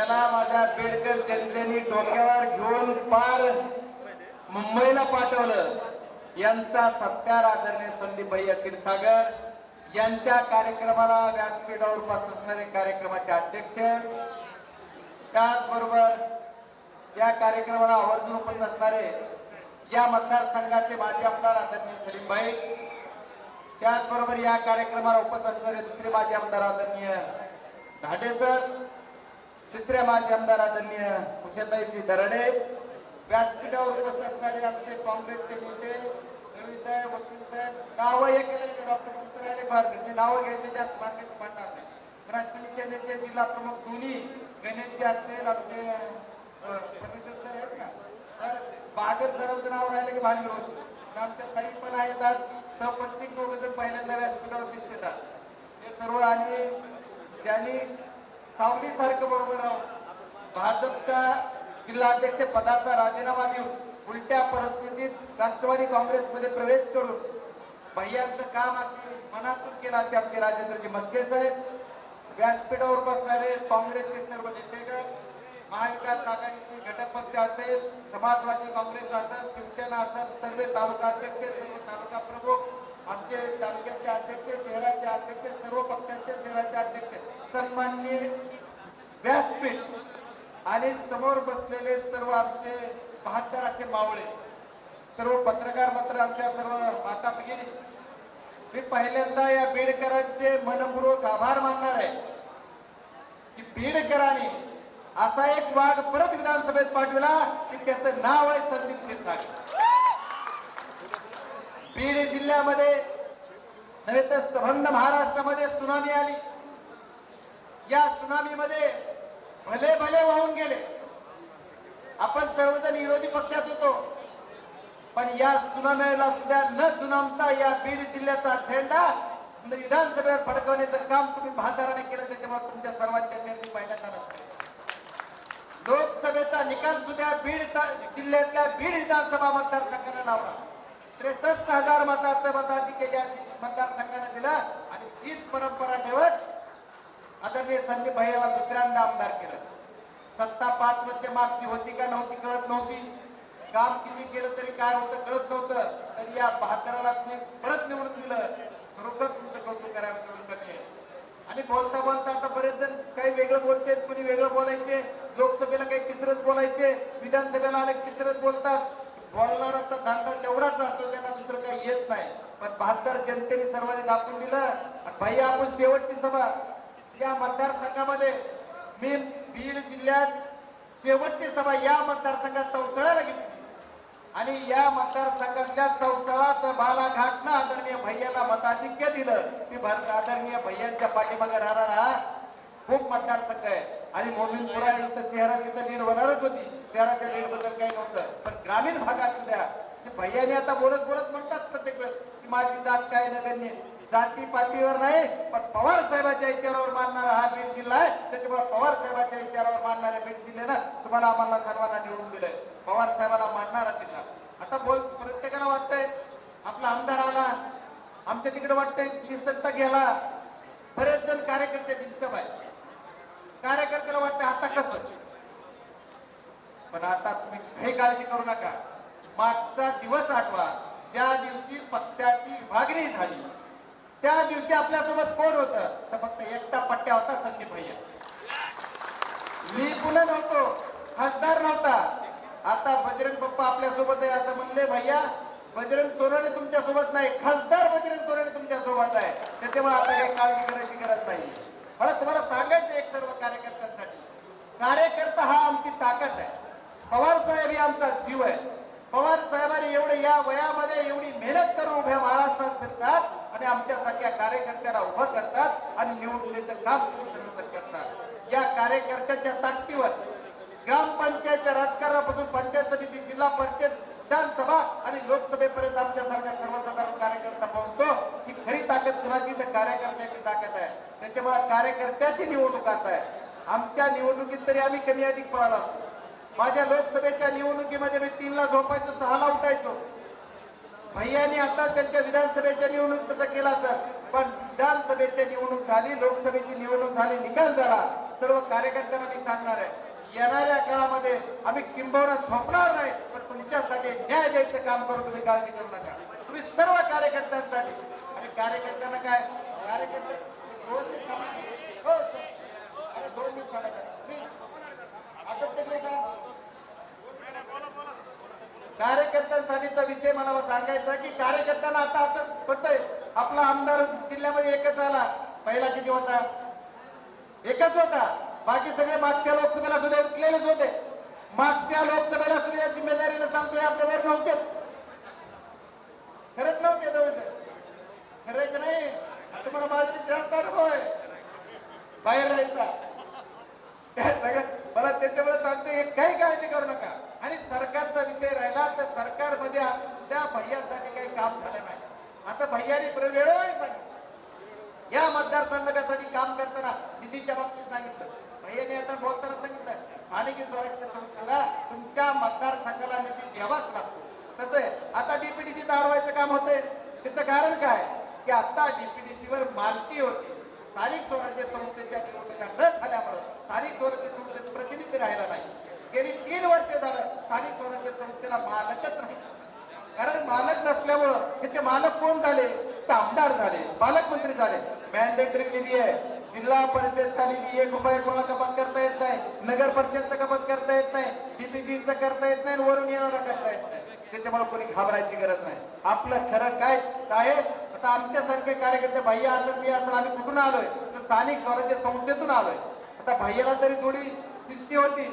त्याला माझ्या बेडकर जनतेने डोक्यावर घेऊन पार मुंबईला पाठवलं. यांचा सत्कार आदरणीय संदीप भैया क्षीरसागर यांच्या कार्यक्रमाला व्यासपीठावर उपस्थित असणारे कार्यक्रमाचे अध्यक्ष. त्याचबरोबर या कार्यक्रमाला आवर्जून उपस्थित असणारे या मतदारसंघाचे माजी आमदार आदरणीय सलीमभाई त्याचबरोबर या कार्यक्रमाला उपस्थित असणारे दुसरे माजी आमदार आदरणीय धाडे सर. तिसऱ्या माजी आमदार आदरणीय कुशताईजी दरडे व्यासपीठावर उपस्थित असणारे आमचे काँग्रेसचे नेते रवी साहेब वकील साहेब नावं हे केले डॉक्टर चित्राले फार ते नावं घ्यायचे जास्त मार्केट म्हणणार नाही. पण राष्ट्रवादीचे नेते जिल्हा प्रमुख दोन्ही गणेशजी असतील आमचे अ, सर आहेत ना? सर बागर सरांचं नाव राहिलं की भांडण होत. पण आमच्या काही पण आहेत आज. सपत्निक दोघ जण पहिल्यांदा व्यासपीठावर दिसतात हे सर्व आणि ज्यांनी सावली सारखं बरोबर राहून भाजपच्या जिल्हाध्यक्ष पदाचा राजीनामा देऊन उलट्या परिस्थितीत राष्ट्रवादी काँग्रेसमध्ये प्रवेश करून भैयांचं काम अगदी मनातून केलं असे आमचे राजेंद्रजी मस्के साहेब. व्यासपीठावर बसणारे काँग्रेसचे सर्व नेतेगण महाविकास आघाडीचे घटक पक्ष असेल समाजवादी काँग्रेस असेल शिवसेना असेल सर्व तालुका अध्यक्ष सर्व तालुका प्रमुख आमचे तालुक्याचे अध्यक्ष शहराचे अध्यक्ष सर्व पक्षाचे शहराचे अध्यक्ष सन्माननीय व्यासपीठ आणि समोर बसलेले सर्व आमचे बहात्तर असे मावळे सर्व पत्रकार मात्र आमच्या सर्व माता भगिनी मी पहिल्यांदा या बीडकरांचे मनपूर्वक आभार मानणार आहे की बीडकरांनी असा एक वाघ परत विधानसभेत पाठविला की त्याचं नाव आहे संदीप सिद्धार्थ बीड जिल्ह्यामध्ये नव्हे तर संबंध महाराष्ट्रामध्ये सुनामी आली. या सुनामीमध्ये भले भले वाहून गेले. आपण सर्वजण विरोधी पक्षात होतो. पण या सुनामीला सुद्धा न सुनामता या बीड जिल्ह्याचा झेंडा विधानसभेवर फडकवण्याचं काम तुम्ही बहादराने केलं. त्याच्यामुळे तुमच्या सर्वांच्या चरणी पाहिण्यात लोकसभेचा निकाल सुद्धा बीड जिल्ह्यातल्या बीड विधानसभा मतदारसंघाने लावला. त्रेसष्ट हजार मताचं मताधिक्य या मतदारसंघाने दिलं. आणि तीच परंपरा ठेवत आदरणीय संदीप भैयाला दुसऱ्यांदा आमदार केलं. सत्ता पाच वर्ष मागची होती का नव्हती कळत नव्हती. काम किती केलं तरी काय होतं कळत नव्हतं. तरी या बहात्तराला तुम्ही परत निवडून दिलं. खरोखर तुमचं कौतुक करावं आणि बोलता बोलता आता बरेच जण काही वेगळं बोलते कुणी वेगळं बोलायचे लोकसभेला काही तिसरंच बोलायचे विधानसभेला आले की तिसरंच बोलतात बोलणाराचा धंदा तेवढाच असतो त्यांना दुसरं काही येत नाही पण बहात्तर जनतेने दिलं. आणि भैया आपण शेवटची सभा या मतदारसंघामध्ये मी बीड जिल्ह्यात शेवटची सभा या मतदारसंघात चौसळ्याला घेतली. आणि या मतदारसंघातल्या चौसळात बालाघाटनं आदरणीय भैयाला मताधिक्य दिलं. की भारत आदरणीय भैयांच्या पाठीमागे राहणारा हा खूप मतदारसंघ आहे. आणि मोमिनपुरा इथं शहराची तर लीड होणारच होती. शहराच्या लीडबद्दल काही नव्हतं. पण ग्रामीण भागात सुद्धा भैयाने आता बोलत बोलत म्हणतात प्रत्येक वेळेस की माझी जात काय नगण्य जाती पातीवर नाही पण पवार साहेबाच्या विचारावर मानणारा हा बीड जिल्हा आहे. त्याच्यामुळे पवार साहेबाच्या विचारावर मानणाऱ्या बीड जिल्ह्यानं तुम्हाला आम्हाला सर्वांना निवडून दिलंय. पवार साहेबाला मानणारा जिल्हा. आता बोल प्रत्येकाला वाटतंय आपला आमदार आला आमच्या तिकडे वाटतंय निसटता गेला. बरेच जण कार्यकर्ते डिस्टर्ब आहे कार्यकर्त्याला वाटतंय आता कसं? पण आता तुम्ही काही काळजी करू नका. मागचा दिवस आठवा. ज्या दिवशी पक्षाची विभागणी झाली त्या दिवशी आपल्यासोबत कोण होत? तर फक्त एकटा पट्ट्या होता संदीप भैया मी पुन्हा नव्हतो. खासदार नव्हता. आता बजरंग पप्पा आपल्यासोबत आहे असं म्हणले भैया बजरंग सोनाने तुमच्यासोबत नाही. खासदार बजरंग सोनाने तुमच्यासोबत आहे. त्याच्यामुळे आता काही काळजी करायची गरज नाही. मला तुम्हाला सांगायचं एक सर्व कार्यकर्त्यांसाठी. कार्यकर्ता हा आमची ताकद आहे. पवार साहेब ही आमचा जीव आहे. पवार साहेबांनी एवढे या वयामध्ये एवढी मेहनत करून उभ्या महाराष्ट्रात फिरतात. आणि आमच्यासारख्या कार्यकर्त्याला उभं करतात आणि निवडणुकीचं काम करतात. या कार्यकर्त्याच्या ताकदीवर ग्रामपंचायतच्या राजकारणापासून पंचायत समिती जिल्हा परिषद विधानसभा आणि लोकसभेपर्यंत आमच्यासारख्या सर्वसाधारण कार्यकर्ता पोहोचतो. ही खरी ताकद कुणाची? तर कार्यकर्त्याची ताकद आहे. त्याच्यामुळे कार्यकर्त्याची निवडणूक आता आहे. आमच्या निवडणुकीत तरी आम्ही कमी अधिक पळाला असतो माझ्या लोकसभेच्या निवडणुकीमध्ये मी तीनला झोपायचो सहाला उठायचो. भैयानी आता त्यांच्या विधानसभेच्या निवडणूक तसं केला सर पण विधानसभेची निवडणूक झाली लोकसभेची निवडणूक झाली निकाल झाला. सर्व कार्यकर्त्यांना मी सांगणार आहे येणाऱ्या काळामध्ये आम्ही किंबहुना झोपणार नाही पण तुमच्यासाठी न्याय द्यायचं काम करू तुम्ही काळजी करू नका. तुम्ही सर्व कार्यकर्त्यांसाठी. आणि कार्यकर्त्यांना काय? कार्यकर्ते हो, हो. दोन आता ते काय? कार्यकर्त्यांसाठीचा विषय मला सांगायचा की कार्यकर्त्यांना आता असं होतंय आपला आमदार जिल्ह्यामध्ये एकच आला. पहिला किती होता? एकच होता. बाकी सगळे मागच्या लोकसभेला सुद्धा उठलेलेच होते. मागच्या लोकसभेला सुद्धा या सांगतोय आपल्यावर नव्हते. खरंच नव्हते खरं की नाही. आता मला माझ्या जास्त अनुभव आहे. बाहेर राहायचा सगळं मला त्याच्यामुळे सांगतो एक काही काळजी करू नका. आणि सरकारचा विषय राहिला तर सरकारमध्ये त्या भैयासाठी काही काम झालं नाही. आता भैयाने प्र- वेळोवेळी सांगितलं. या मतदारसंघासाठी काम करताना निधीच्या बाबतीत सांगितलं. भैयाने आता बोलताना सांगितलं. स्थानिक स्वराज्य संस्थेला तुमच्या मतदारसंघाला निधी द्यावाच लागतो. तसं आता डीपीडीसी अडवायचं काम होते त्याचं कारण काय? की आता डीपीडीसी वर मालकी होती. स्थानिक स्वराज्य संस्थेच्या निवडणुका न झाल्यामुळे स्थानिक स्वराज्य संस्थेत प्रतिनिधी राहिला नाही. गेली तीन वर्ष झालं स्थानिक स्वराज्य संस्थेला मालकच नाही. कारण मालक नसल्यामुळं त्याचे मालक कोण झाले? तर आमदार झाले पालकमंत्री झाले. मॅन्डेटरी निधी आहे. जिल्हा परिषदचा निधी एक रुपये कोणाला कपात करता येत नाही. नगर परिषदचा कपात करता येत नाही. डीपीजीचा करता येत नाही वरून येणारा करता येत नाही. त्याच्यामुळे कोणी घाबरायची गरज नाही. आपलं खरं काय? आहे आता आमच्यासारखे कार्यकर्ते भैया असं मी असं आम्ही कुठून आलोय? तर स्थानिक स्वराज्य संस्थेतून आलोय. आता भैयाला तरी थोडी पिस्सी होती.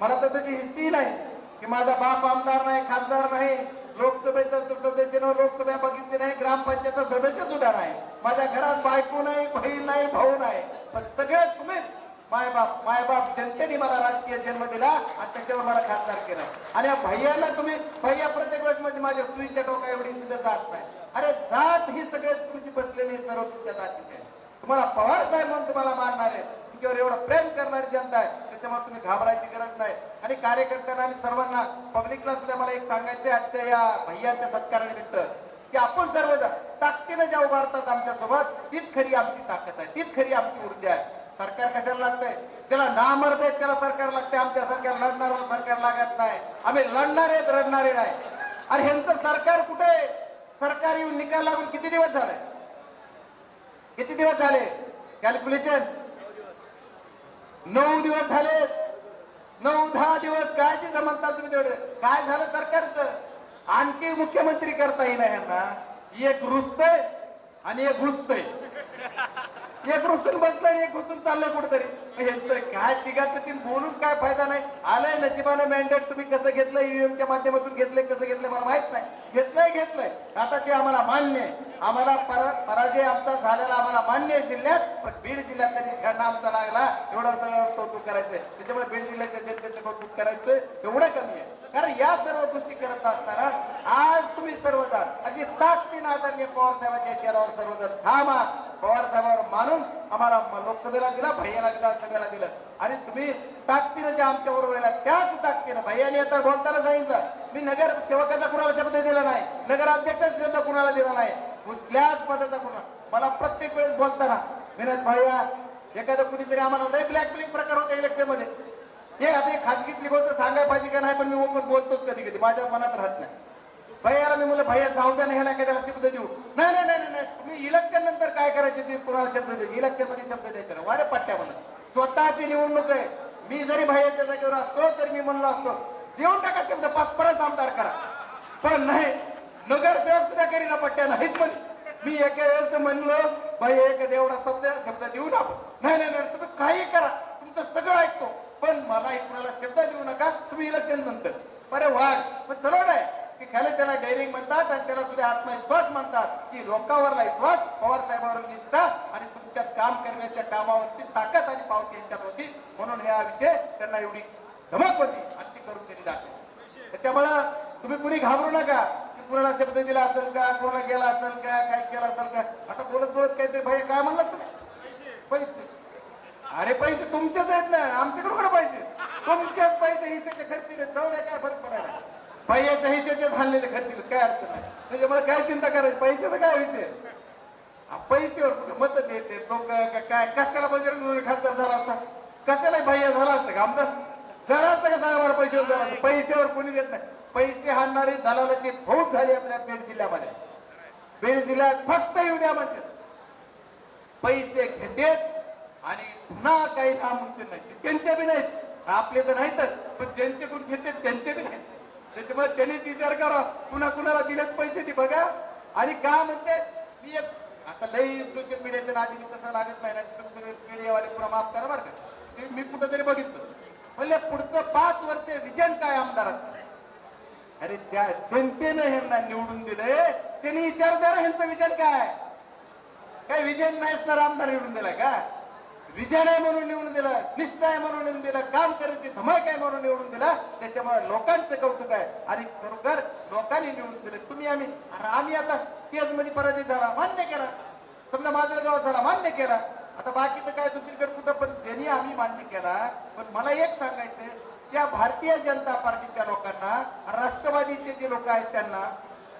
मला तर त्याची हिस्ट्री नाही की माझा बाप आमदार नाही खासदार नाही लोकसभेचा सदस्य नाही लोकसभा बघितली नाही ग्रामपंचायतचा सदस्य सुद्धा नाही. माझ्या घरात बायको नाही बहीण नाही भाऊ नाही. पण सगळे तुम्हीच मायबाप मायबाप जनतेने मला राजकीय जन्म दिला आणि त्याच्यावर मला खासदार केला. आणि या भैयाला तुम्ही भैया प्रत्येक वेळेस म्हणजे माझ्या सुईच्या डोका एवढी तिथे जात नाही. अरे जात ही सगळे तुमची बसलेली सर्व तुमच्या जातीची. आहे. तुम्हाला पवार साहेब म्हणून तुम्हाला मानणार आहेत. तुमच्यावर एवढं प्रेम करणारी जनता आहे त्याच्यामुळे तुम्ही घाबरायची गरज नाही. आणि कार्यकर्त्यांना आणि सर्वांना पब्लिकला सुद्धा मला एक सांगायचं आजच्या या भैयाच्या सत्कारानिमित्त की आपण सर्वजण ताकदीनं ज्या उभारतात आमच्यासोबत तीच खरी आमची ताकद आहे तीच खरी आमची ऊर्जा आहे. सरकार कशाला लागतंय? त्याला नामर्द आहेत त्याला सरकार लागते आमच्या सरकार लढणार सरकार लागत नाही. आम्ही लढणार आहेत रडणारे नाही. अरे ह्यांचं सरकार कुठे सरकार येऊन निकाल लागून किती दिवस झाले? किती दिवस झाले? कॅल्क्युलेशन नऊ दिवस झाले. नऊ दहा दिवस काय जे म्हणतात तुम्ही तेवढे काय झालं सरकारचं? आणखी मुख्यमंत्री करता येईना यांना एक रुसतय आणि एक घुसतय एक रुसून बसलं आणि एक रुसून चाललंय कुठेतरी. यांचं काय तिघाचं तीन बोलून काय फायदा नाही. आलंय नशिबानं मॅन्डेट तुम्ही कसं घेतलं ईव्हीएमच्या माध्यमातून घेतलंय कसं घेतलंय मला माहीत नाही. घेतलंय घेतलंय आता ते आम्हाला मान्य आहे. आम्हाला पराजय आमचा झालेला आम्हाला मान्य आहे जिल्ह्यात पण बीड जिल्ह्यात त्यांनी झेंडा आमचा लागला एवढं सगळं कौतुक करायचंय. त्याच्यामुळे बीड जिल्ह्याच्या जनतेचं कौतुक करायचं एवढं कमी आहे. कारण या सर्व गोष्टी करत असताना आज तुम्ही सर्वजण अगदी ताकदीनं आदरणीय पवार साहेबांच्या चेहऱ्यावर सर्वजण थांबा पवार साहेबांवर मानून आम्हाला लोकसभेला दिला भैयाला विधानसभेला दिलं. आणि तुम्ही ताकदीनं जे आमच्या बरोबर त्याच ताकदीनं. भैयाने आता बोलताना सांगितलं मी नगर सेवकाचा कुणाला शब्द दिला नाही नगर अध्यक्षाचा शब्द कुणाला दिला नाही. कुठल्याच पदाचा कुणा मला प्रत्येक वेळेस बोलताना विनोद भैया एखादं कुणीतरी आम्हाला लय ब्लॅकमेलिंग प्रकार होता इलेक्शनमध्ये हे आता एक खाजगीतली गोष्ट सांगायला पाहिजे का नाही पण मी ओपन बोलतोच कधी कधी माझ्या मनात राहत नाही. भैयाला मी म्हणलं भैया जाऊ द्या नाही ह्याला काय शब्द देऊ. नाही नाही नाही नाही तुम्ही इलेक्शन नंतर काय करायचे ते कुणाला शब्द देऊ? इलेक्शनमध्ये शब्द द्यायचे वारे पट्ट्या म्हणून. स्वतःची निवडणूक आहे. मी जरी भैयाच्या जागेवर असतो तर मी म्हणलो असतो देऊन टाका शब्द पाच परत आमदार करा. पण नाही नगरसेवक सुद्धा करीना पट्ट्या नाहीत म्हणे. मी एका वेळेस म्हणलो भाई एक देवडा शब्द शब्द देऊ ना नाही नाही नाही तुम्ही काही करा. तुमचं सगळं ऐकतो. पण मला कुणाला शब्द देऊ नका. तुम्ही इलेक्शन नंतर. अरे वाघ पण सरळ आहे. की खरं त्याला डेअरिंग म्हणतात आणि त्याला सुद्धा आत्मविश्वास म्हणतात. की लोकांवरला विश्वास पवार साहेबांवर निष्ठा आणि तुमच्यात काम करण्याच्या कामावरची ताकद आणि पावती यांच्यात होती म्हणून हा विषय त्यांना एवढी धमक होती. आणि ती करून त्यांनी दाखवली. त्याच्यामुळं तुम्ही कुणी घाबरू नका. की कुणाला शब्द दिला असेल का कोणाला गेला असेल का काय केलं असेल का? आता बोलत बोलत काहीतरी भाई काय म्हणलं तुम्ही? पैसे. अरे पैसे तुमचेच आहेत ना. आमच्याकडे कुठे पैसे? तुमचेच पैसे हिचे खर्चीले जाऊ द्या काय फरक पडायला. पैयाच्या हिच्याचे झालेले खर्चिल काय अडचण नाही त्याच्यामुळे म्हणजे काय चिंता करायची? पैशाचा काय विषय? पैशावर कुठे मत देते तो काय काय- कशाला बजरंग खासदार झाला असता? कशाला भैया झाला असतं का आमदार? झाला असतं का सांगा मला पैशावर झाला असतं? पैशावर कोणी देत नाही. पैसे हाणणारी दलालाची फौज झाली आपल्या बीड जिल्ह्यामध्ये. बीड जिल्ह्यात फक्त येऊ द्या म्हणजे पैसे घेतेत आणि पुन्हा काही नामचे नाही. त्यांचे बी नाहीत. आपले तर नाहीत पण ज्यांचे कोण घेतात त्यांचे बी नाहीत. त्याच्यामुळे त्यांनीच विचार करा. कुणा कुणाला दिलेत पैसे ते बघा. आणि का म्हणते मी एक आता लई सोशल मीडियाच्या नादी मी तसं लागत नाही ना मीडियावाले पुन्हा माफ करा बरं का. ते मी कुठंतरी बघितलं. म्हणले पुढचं पाच वर्ष विजन काय आमदाराचं अरे ज्या जनतेनं ह्यांना निवडून दिले त्यांनी विचार द्या ह्यांचं विजन काय? काय विजन नाहीच तर आमदार निवडून दिलाय का? विजय नाही म्हणून निवडून दिलं निश्चय म्हणून निवडून दिलं काम करायची धमाक आहे म्हणून निवडून दिला. त्याच्यामुळे लोकांचं कौतुक आहे. आणि खरोखर लोकांनी निवडून दिलं. तुम्ही आम्ही अरे आम्ही आता केजमध्ये पराजय झाला मान्य केला. समजा माजलगाव झाला मान्य केला. आता बाकीचं काय दुसरीकडे कुठं पण ज्यांनी आम्ही मान्य केला पण मला एक सांगायचं त्या भारतीय जनता पार्टीच्या लोकांना राष्ट्रवादीचे जे लोक आहेत त्यांना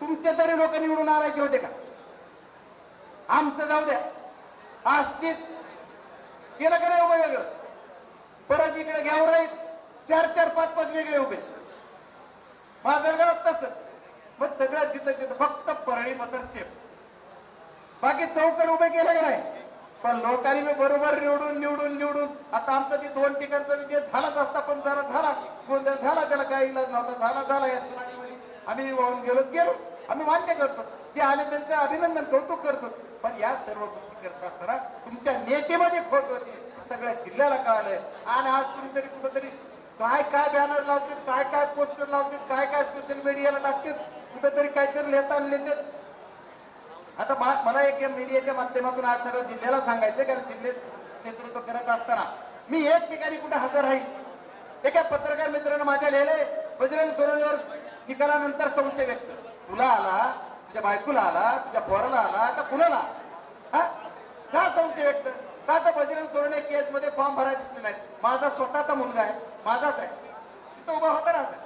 तुमचे तरी लोक निवडून आणायचे होते का? आमचं जाऊ द्या. आस्तीत केलं का नाही उभं वेगळं? परत इकडे घ्यावर राहील. चार चार पाच पाच वेगळे उभे. माझं तसं. मग सगळ्यात जिथं जिथं फक्त परळी सेफ बाकी चौकड उभे केले का नाही? पण लोकांनी मी बरोबर निवडून निवडून निवडून. आता आमचा ती दोन ठिकाणचा विजय झालाच असता पण जरा झाला. गोंधळ झाला त्याला काही इलाज नव्हता. झाला झाला या सुनामीमध्ये. आम्ही वाहून गेलो गेलो. आम्ही मान्य करतो. जे आले त्यांचं अभिनंदन कौतुक करतो. पण या सर्व गोष्टी करता असताना तुमच्या नेतेमध्ये खोट होती. सगळ्या जिल्ह्याला कळालंय. आणि आज कुणीतरी कुठंतरी काय काय बॅनर लावतात काय काय पोस्टर लावतात काय काय सोशल मीडियाला टाकतात कुठेतरी काहीतरी लिहितात लिहितात. आता मला एक मीडियाच्या माध्यमातून आज सगळं जिल्ह्याला सांगायचं कारण जिल्ह्यात नेतृत्व करत असताना मी एक ठिकाणी कुठे हजर राहील एका पत्रकार मित्रानं माझ्या लिहिले बजरंग सोनवणीवर निकालानंतर संशय व्यक्त. तुला आला त्या बायकोला आला त्या पोराला आला का कुणाला हा? का संशय व्यक्त? का तर बजरंग सोनवणे केस मध्ये फॉर्म भरायला दिसले नाहीत? माझा स्वतःचा मुलगा आहे माझाच आहे. तिथं उभा होता राहता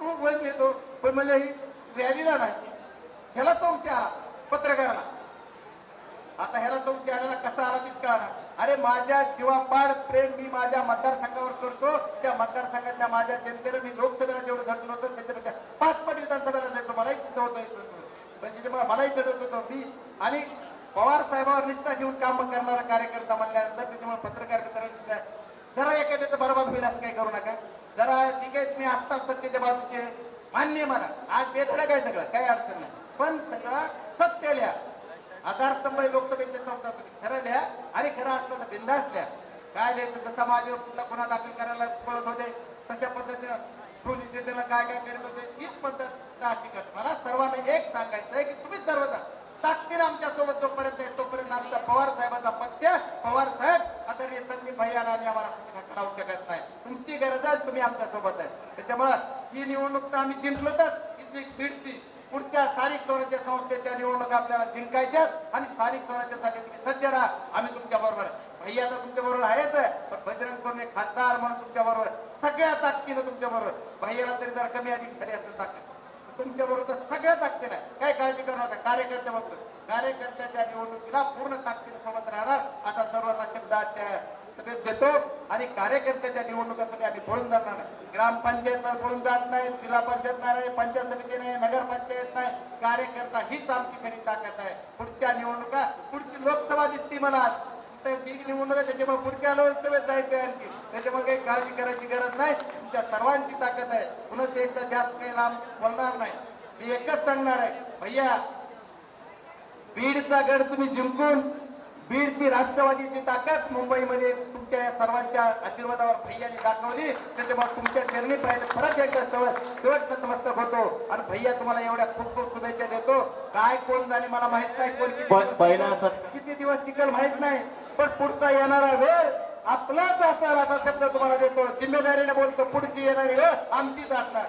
हो, बोल येतो पण म्हणजे ही रॅलीला नाही. ह्याला संशय आला पत्रकाराला. आता ह्याला संशय आलेला कसा आला तितका आला अरे माझ्या जीवापाड प्रेम मी माझ्या मतदारसंघावर करतो. त्या मतदारसंघातल्या माझ्या जनतेनं मी लोकसभेला जेवढं झटलो होतं त्याच्यापेक्षा पाच पट विधानसभेला झटलो मलाही सिद्ध होतं पण मलाही चढवत होतो मी आणि पवार साहेबांवर निष्ठा घेऊन काम करणारा कार्यकर्ता म्हणल्यानंतर त्याच्यामुळे पत्रकार जरा एखाद्याचं बरबाद होईल असं काही करू नका. जरा ठीक आहे तुम्ही असतात सत्तेच्या बाजूचे मान्य म्हणा आज बेधडक काय सगळं. काही अडचण नाही. पण सगळं सत्य लिहा. आधारस्तंभ आहे लोकसभेच्या खरं लिहा आणि खरं असतं तर बिंदास लिहा. काय लिहायचं? तर माझ्या गुन्हा दाखल करायला पळत होते तशा पद्धतीनं पोलीस स्टेशनला काय काय करत होते तीच पद्धत अशी करत. मला सर्वांना एक सांगायचं आहे की तुम्ही सर्वजण ताकदीनं आमच्यासोबत जोपर्यंत आहे तोपर्यंत आमचा पवार साहेबांचा पक्ष पवार साहेब आदरणीय संदीप भैयाना आम्ही आम्हाला लावू शकत नाही. तुमची गरज आहे तुम्ही आमच्यासोबत आहे. त्याच्यामुळं ही निवडणूक तर आम्ही जिंकलो तर इथली बीडची पुढच्या स्थानिक स्वराज्य संस्थेच्या निवडणुका आपल्याला जिंकायच्या आणि स्थानिक स्वराज्यासाठी तुम्ही सज्ज राहा. आम्ही तुमच्या बरोबर आहे. भैया तर तुमच्या बरोबर आहेच आहे पण बजरंग सोने खासदार म्हणून तुमच्या बरोबर सगळ्या ताकदीनं तुमच्या बरोबर भैयाला तरी जर कमी अधिक झाली असेल ताकद तुमच्या बरोबर सगळ्या ताकदीनं काय काळजी करणार नका कार्यकर्ते बघतो कार्यकर्त्याच्या निवडणुकीला पूर्ण ताकदीनं सोबत राहणार असा सर्वांना शब्द सभेत देतो. आणि कार्यकर्त्याच्या निवडणुकासाठी आम्ही पळून जाणार नाही. ग्रामपंचायत पळून जात नाही जिल्हा परिषद नाही पंचायत समिती नाही नगरपंचायत नाही. कार्यकर्ता हीच आमची खरी ताकद आहे. पुढच्या निवडणुका पुढची लोकसभा दिसती मला आज तर ती निवडणूक त्याच्यामुळे पुढच्या लोकसभेत जायचं आहे आणखी. त्याच्यामुळे काही काळजी करायची गरज नाही. तुमच्या सर्वांची ताकद आहे. पुन्हा एकदा जास्त काही लांब बोलणार नाही. मी एकच सांगणार आहे भैया बीडचा गड तुम्ही जिंकून बीडची राष्ट्रवादीची ताकद मुंबईमध्ये तुमच्या या सर्वांच्या आशीर्वादावर भैयाने दाखवली. त्याच्यामुळे तुमच्या चरणी पाहिजे परत एकदा शेवट शेवट नतमस्तक होतो. आणि भैया तुम्हाला एवढ्या खूप खूप शुभेच्छा देतो. काय कोण जाणे मला माहीत नाही कोण किती पहिला किती दिवस टिकल माहीत नाही. पण पुढचा येणारा वेळ आपलाच असणार असा शब्द तुम्हाला देतो. जिम्मेदारीने बोलतो पुढची येणारी वेळ आमचीच असणार.